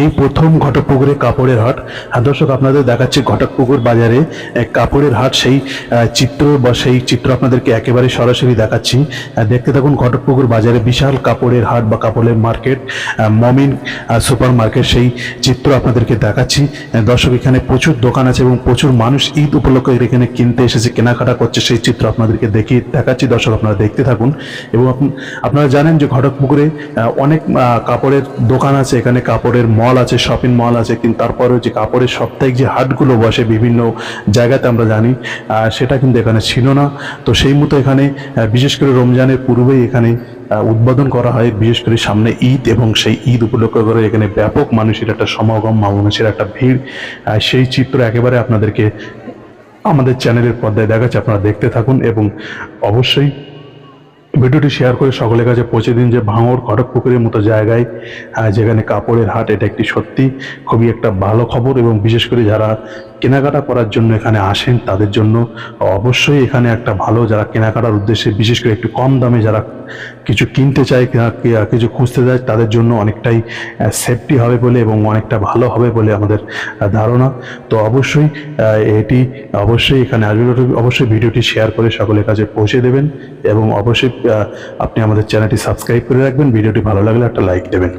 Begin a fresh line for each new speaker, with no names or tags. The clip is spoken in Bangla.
এই প্রথম ঘটকপুকুরে কাপড়ের হাট। দর্শক, আপনাদের দেখাচ্ছি ঘটকপুকুর বাজারে কাপড়ের হাট। সেই চিত্র বা সেই চিত্র আপনাদেরকে একেবারে সরাসরি দেখাচ্ছি। দেখতে থাকুন ঘটকপুকুর বাজারে বিশাল কাপড়ের হাট বা কাপড়ের মার্কেট মমিন সুপার মার্কেট সেই চিত্র আপনাদেরকে দেখাচ্ছি। দর্শক, এখানে প্রচুর দোকান আছে এবং প্রচুর মানুষ ঈদ উপলক্ষে এখানে কিনতে এসেছে, কেনাকাটা করছে। সেই চিত্র আপনাদেরকে দেখি দেখাচ্ছি। দর্শক, আপনারা দেখতে থাকুন। এবং আপনারা জানেন যে ঘটকপুকুরে অনেক কাপড়ের দোকান আছে। এখানে কাপড়ের মল আছে শপিং মল আছে, কিন্তু তারপরেও যে কাপড়ের সাপ্তাহিক যে হাটগুলো বসে বিভিন্ন জায়গাতে আমরা জানি সেটা কিন্তু এখানে ছিল না। তো সেই মতো এখানে বিশেষ করে রমজানের পূর্বেই এখানে উদ্বোধন করা হয়, বিশেষ করে সামনে ঈদ এবং সেই ঈদ উপলক্ষ করে এখানে ব্যাপক মানুষের একটা সমাগম মানুষের একটা ভিড়। সেই চিত্র একেবারে আপনাদেরকে আমাদের চ্যানেলের পর্দায় দেখাচ্ছে, আপনারা দেখতে থাকুন এবং অবশ্যই ভিডিওটি শেয়ার করে সকলের কাছে পৌঁছে দিন যে ভাঙড় খড়গপুকুরের মতো জায়গায় যেখানে কাপড়ের হাট এটা একটি সত্যি খুবই একটা ভালো খবর এবং বিশেষ করে যারা কেনাকাটা করার জন্য এখানে আসেন, তাদের জন্য। অবশ্যই এখানে একটা ভালো যারা কেনাকাটার উদ্দেশ্যে, বিশেষ করে একটু কম দামে যারা কিছু কিনতে চায় কিছু খুঁজতে চায় তাদের জন্য অনেকটাই সেফটি হবে বলে এবং অনেকটা ভালো হবে বলে আমাদের ধারণা। তো অবশ্যই এটি অবশ্যই এখানে আসবে অবশ্যই ভিডিওটি শেয়ার করে সকলের কাছে পৌঁছে দেবেন এবং অবশ্যই আপনি আমাদের চ্যানেলটি সাবস্ক্রাইব করে রাখবেন। ভিডিওটি ভালো লাগলে একটা লাইক দেবেন।